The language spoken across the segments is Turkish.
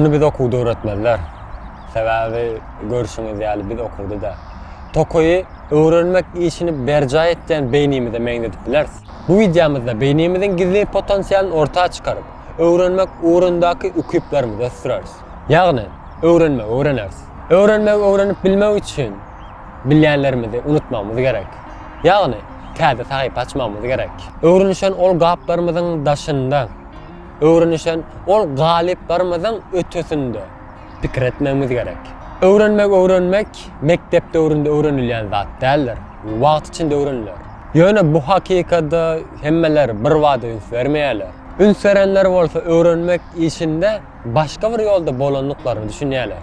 Bunu biz okuwda öğretmenler. Sebäbi görüşüňiz ýaly biz okuwda da. Tokoyu öwrenmek işini berja etden beynimize meňdedip bilersiz. Bu videomuzda beynimizin gizli potansiýalini ortağa çıkarıp öwrenmek uğrundaky ükyplerimize süreriz. Ýagny öwrenmek öwrenersiz. Öwrenmek öwrenip bilmek üçin bilýänlerimizi unutmamamız gerek. Ýagny täze sahyp açmamamız gerek. Öwrenişen ol gaplarymyzyň daşynda, öwrenişen ol galiplarymyzyň ötesinde pikir etmemiz gerek. Öwrenmek öwrenmek mektepde öwründe öwrenilýän zat däldir. Wagt içinde öwrenilir. Ýöne bu hakykatda hemmeler bir wada üns vermeýärler. Üns verenler bolsa öwrenmek işinde başga bir ýolda bolanlyklaryny düşünýärler.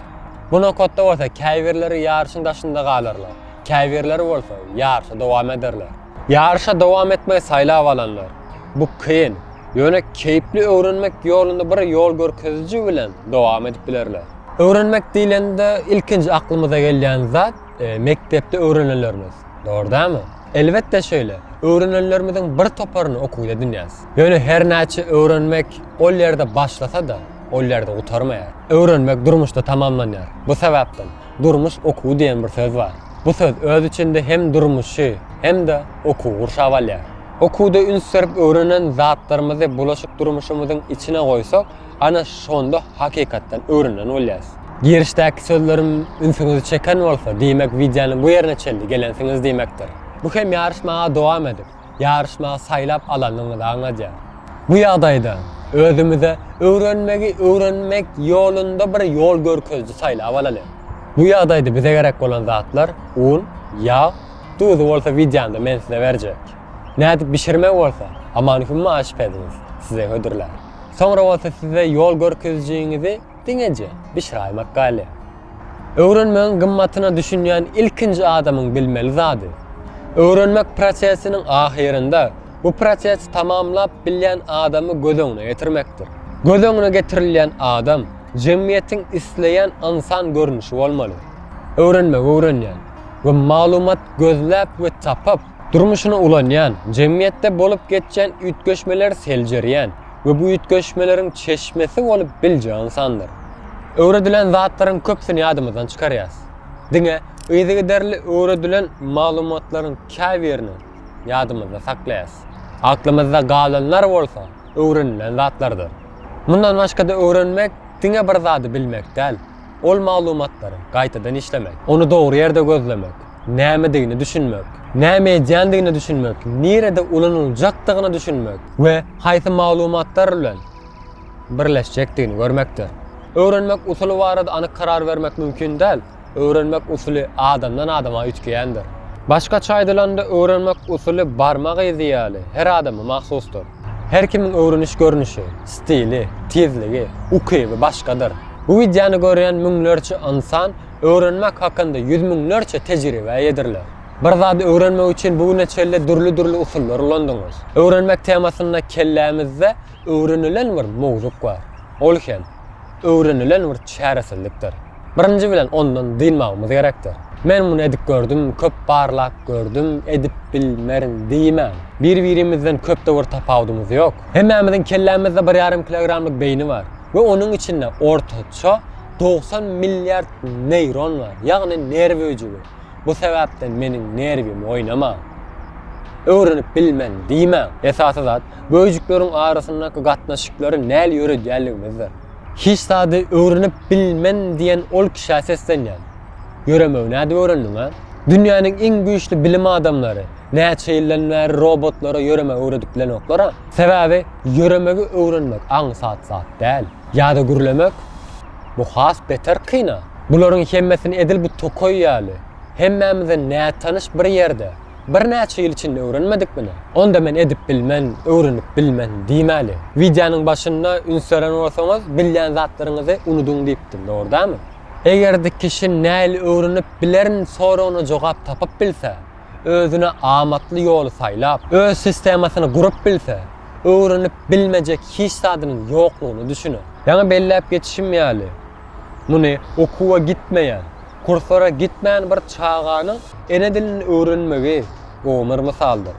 Bu nokatda bolsa käýberleri ýarşyň daşynda galarlar. Käýberleri bolsa ýarşa dowam ederler. Ýarşa dowam etmeýe saýlap alanlar. Bu kyn, ýöne keýpli öwrenmek ýolunda bir ýol görkeziji bilen dowam edip bilerler. Öwrenmek diýlende ilkinji aklymyza gelýän zat e, mektepde öwrenenlerimiz. Doğru dämi? Elbette şöyle. Öwrenenlerimizin bir toparyny okuwda dinýäs. Ýöne her näçe öwrenmek ol ýerde başlasa da ol ýerde utarmaýar. Öwrenmek durmuşda tamamlanýar. Bu sebäpden durmuş okuw diýen bir söz bar. Bu söz öz içinde hem durmuşy hem de okuw gurşawalýar. Okuwda üns verip öwrenen zatlarymyzy bulaşyk durmuşymyzyň içine goýsak, ana şonda hakykatdan öwrenen bolýas. Girişdäki sözlerim ünsüňizi çeken bolsa, diýmek videonyň bu ýerine çeldi gelensiňiz diýmekdir. Bu hem yarışmağa dowam edip, yarışmağa saýlap alanyňyzy aňladýar. Bu ýagdaýda özümize öwrenmegi öwrenmek ýolunda bir ýol görkezji saýlap alaly. Bu ýagdaýda bize gerek bolan zatlar un, ýağ, tuz bolsa videonda men size berjek. Nädip bişirmek bolsa, aman hümma aşyp ediniz, size hödürler. Sonra bolsa size ýol görkezjiňizi diňeje, bişiraýmak galy. Öwrenmegiň gymmatyna düşünýän ilkinji adamyň bilmeli zady. Öwrenmek prosesiniň ahirinde bu prosesi tamamlap bilýän adamy göz öňüne getirmekdir. Göz öňüne getirilýän adam jemgyýetiň isleýän insan görnüşi bolmaly. Öwrenmek öwrenýän we maglumat gözläp we tapap durmuşyna ulanýan, jemgyýetde bolup geçen ütgeşmeler seljerýän we bu ütgeşmeleriň çeşmesi bolup bilýän insandyr. Öwredilen zatlaryň köpsini ýadymyzdan çykarýas. Diňe öýdegi derli öwredilen maglumatlaryň käbirini ýadymyzda saklaýas. Aklymyzda galanlar bolsa, öwrenilen zatlardyr. Mundan başga da öwrenmek diňe bir zady bilmek däl. Ol maglumatlary gaýtadan işlemek, onu dogry ýerde gözlemek, nämedigini düşünmek, näme edýändigini düşünmek, nerede ulanyljakdygyny düşünmek we haýsy maglumatlar bilen birleşjekdigini görmekdir. Öwrenmek usuly barada anyk karar vermek mümkin däl. Öwrenmek usuly adamdan adama ütgeýändir. Başga çaýdylanda öwrenmek usuly barmak ýaly her adama mahsusdur. Her kimiň öwreniş görnüşi, stili, tezligi, ukyby başgadyr. Bu videony görýän müňlerçe insan öwrenmek hakynda ýüz müňlerçe tejribe edirler. Bir zady öwrenmek üçin bu neçelle durly-durly usullar ulandyňyz. Öwrenmek temasyna kellämizde öwrenilen bir mowzuk bar. Ol hem öwrenilen bir çäresellikdir. Birinji bilen ondan diýmegimiz gerekdir. Men muny edip gördüm, köp barlak gördüm, edip bilmerin diýmem. Bir-birimizden köp de bir tapawdymyz ýok. Hemmämiziň kellämizde 1,5 kilogramlyk beyni bar we onuň içinde ortaça 90 milyard neyron var. Ýagny nerw öjügi. Bu sebäpden meniň nerwim oýnama. öwrenip bilmen diýmem. Esasy zat böjükleriň arasyndaky gatnaşyklary näl ýöredýänligimizdir. Hiç sady öwrenip bilmen diýen ol kişi seslenýär. Göremew näde öwrendiň ha? Dünýäniň iň güýçli bilim adamlary näçe ýyllar robotlara ýöremek öwredip bilen oklara. Sebäbi ýöremegi öwrenmek aň saat saat däl. Ýa-da gürlemek bu has beter kıyna. Buların hemmesini edil bu tokoy ýaly. Hemmämize nä tanış bir ýerde. Bir näçe ýyl içinde öwrenmedik bini. Onda men edip bilmen, öwrenip bilmen diýmäli. Videonyň başynda ünseren bolsaňyz bilýän zatlaryňyzy unuduň diýipdim, dogry Egerdi kişi näli öwrenip bilerin sonra onu jogap tapıp bilse, özüne amatly ýoly saýlap, öz sistemasyny gurup bilse, öwrenip bilmejek hiç sadynyň ýoklugyny düşünür. Ýa-ni belläp geçişim ýaly. Muny okuwa gitmeýän, kurslara gitmeýän bir çağanyň ene dilini öwrenmegi gomur misaldyr.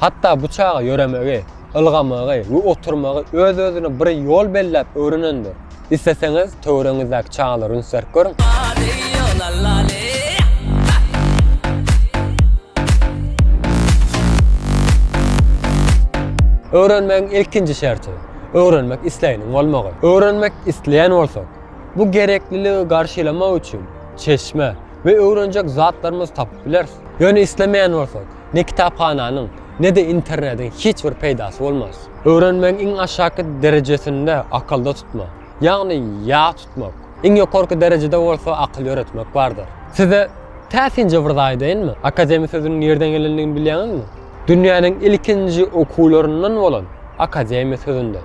Hatta bu çağa yöremegi, ılgamagy we oturmagy öz özüne bir yol bellep öğrenendir. İsteseniz töwreňizdäki çağlary ünsärk görüň. Öğrenmeň ilkinji şerti öğrenmek isleýäniň bolmagy. Öğrenmek isleýän bolsak, bu gerekliliği garşylamak üçin çeşme we öwrenjek zatlarymyz tapyp bilersiz. Ýöne islemeýän bolsak, ne kitaphananyň, ne de internetin hiç bir peýdasy bolmaz. Öğrenmeň iň aşaky derejesinde akalda tutma, ýagny ýa tutmak. Iň ýokarky derejede bolsa akyl öğretmek bardyr. Size täsinje bir daý diýinmi? Akademi sözüniň ýerden gelenligini bilýäňizmi? Dünýäniň ilkinji okuwlaryndan bolan akademi sözünden.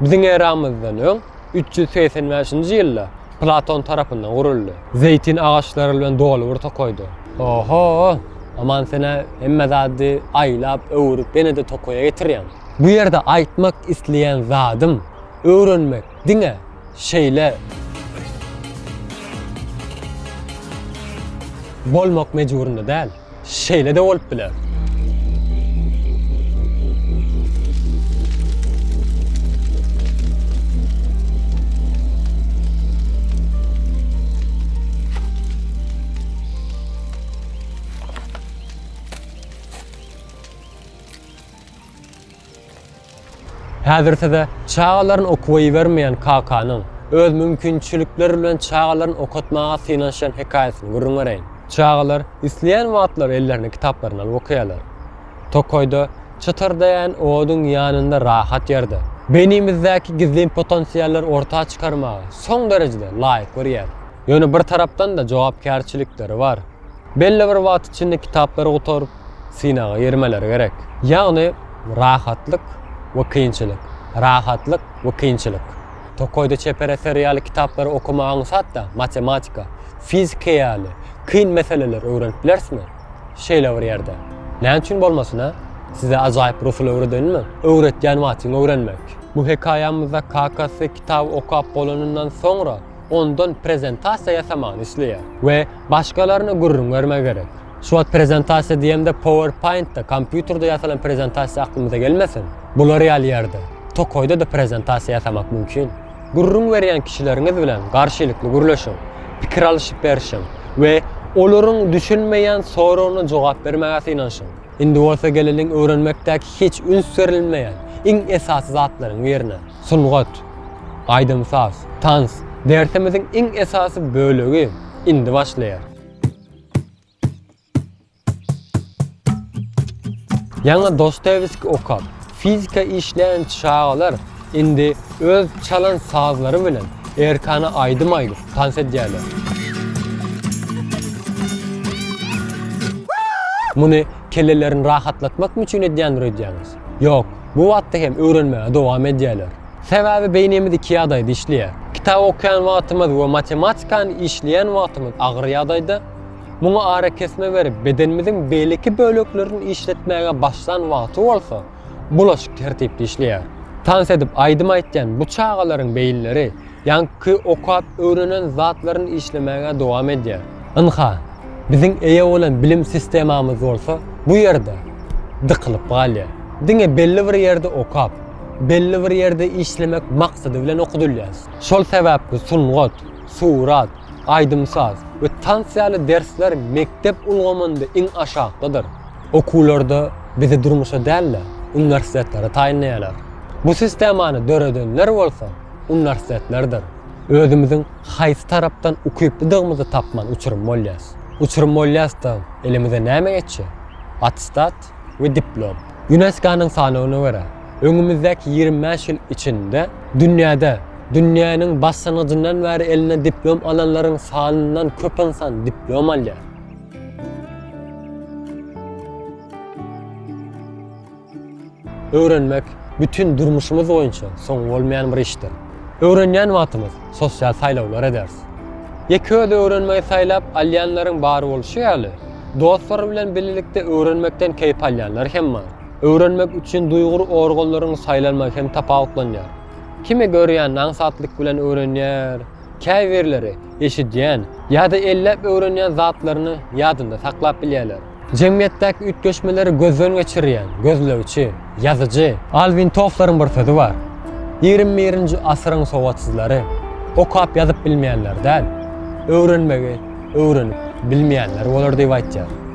Biziň eramyzdan öň 385-nji ýylda Platon tarapyndan guruldy. Zeytin ağaçları bilen dolu bir tokoydu. Oho! Aman sene emme zady aýlap, öwrüp beni de tokoya getirýän. Bu ýerde aýtmak isleýän zadym öwrenmek diňe şeýle bolmak mejburunda däl. Şeýle de bolup biler. Häzirse de çağalaryň okuwy bermeýän kakanyň öz mümkinçilikleri bilen çağalaryň okutmaga synanşan hekaýasyny görüňereň. Çağalar isleýän wagtlar ellerine kitaplarını alyp okuýarlar. Tokoyda çıtırdayan oğudun yanında rahat yerde. Benimizdeki gizli potansiyelleri ortaya çıkarmağa son derecede layık bir yer. Yönü bir taraftan da cevapkarçılıkları var. Belli bir vaat içinde kitapları oturup sinağa yermeleri gerek. Yani rahatlık ve kıyınçılık. Rahatlık ve kıyınçılık. Tokoyda çepere seriyali kitapları okumağınız hatta matematika, fizika yali, kıyın meseleler öğrenip bilersiniz. Şeyle bir yerde. Ne için bolmasın ha? Size acayip bir usul öğreden mi? Öğretken vatin öğrenmek. Bu hikayemizde kakası kitabı okap bolanından sonra ondan prezentasiya yasaman isleýär ve başkalarına gurrun verme gerek. Şu prezentasiya diýende PowerPoint'da, kompýuterde yasalan prezentasiya aklymyza gelmesin. Bular ýaly ýerde. Tokoyda da prezentasiya yasamak mümkin. Gurrun berýän kişileriňiz bilen garşylykly gurlaşyň, pikir alyşyp berişiň we olaryň düşünmeýän soragyna jogap bermäge synanşyň. Indi bolsa geleliň öwrenmekdäki hiç üns verilmeýän iň esasy zatlaryň ýerine sungat, aýdymsaz, tans, dersimizin iň esasy bölegi indi başlaýar. Ýa-da Dostoyevski okap, fizika işleyen çağlar indi öz çalan sazları bilen Erkanı aydym aýdyp tans edýärler. Muny kellelerini rahatlatmak mı için edýändir edýäňiz? Yok, bu wagtda hem öwrenmäge dowam edýärler. Sebäbi beynimiz iki ýagdaýda işleýär. Kitap okuyan wagtymyz we matematikany işleýän wagtymyz agyr ýagdaýda Muňa ara kesme berip bedenimiziň beýleki böleklerini işletmäge başlan wagty bolsa, bulaşyk tertipli işleýär. Tans edip aýdym aýtjan bu çağalaryň beýilleri ýanky okap öwrenen zatlaryny işlemäge dowam edýär. Ynha, biziň eýe bolan bilim sistemamiz bolsa, bu ýerde dıkılıp galýar. Diňe belli bir ýerde okap, belli bir ýerde işlemek maksady bilen okudulýar. Şol sebäpli sungat, surat, aýdymsaz we tansiýaly dersler mektep ulgamynda iň aşagdadyr. Okuwlarda bizi durmuşa dälle, universitetlere taýinleýärler. Bu sistemany döredenler bolsa, universitetlerdir. Özümüziň haýsy tarapdan ukuyupdygymyzy tapman uçurum bolýas. Uçurum bolýas da elimize näme geçýär? Atistat we diplom. UNESCO-nyň sanawyna görä, öňümüzdäki 25 ýyl içinde dünýäde dünýäniň başlangyjyndan bäri eline diplom alanlaryň sanyndan köp insan diplom alýar. Öğrenmek bütün durmuşumuz boyunca son bolmayan bir iştir. Öğrenýän wagtymyz sosial saýlawlar ederiz. Yeköde öğrenmeyi saýlap alýanlaryň bary bolşy ýaly. Dostlar bilen birlikde öğrenmekden keýip alýanlar hem var. Öğrenmek üçin duýgur organlaryň saýlanmagy hem tapawutlanýar. Kimi görýän naňsatlyk bilen öğrenýär, käýberleri eşidýän ýa-da ellep öwrenýän zatlaryny ýadynda saklap bilýärler. Cemiyetdäki ütgeşmeleri gözden geçirýän, gözlewçi, yazıcı Alvin Toffler'ın bir sözü var. 21-nji asyryň sowatsyzlary okap ýazyp bilmeýänler däl, öwrenmegi, öwrenip bilmeýänler bolar diýip aýtjar.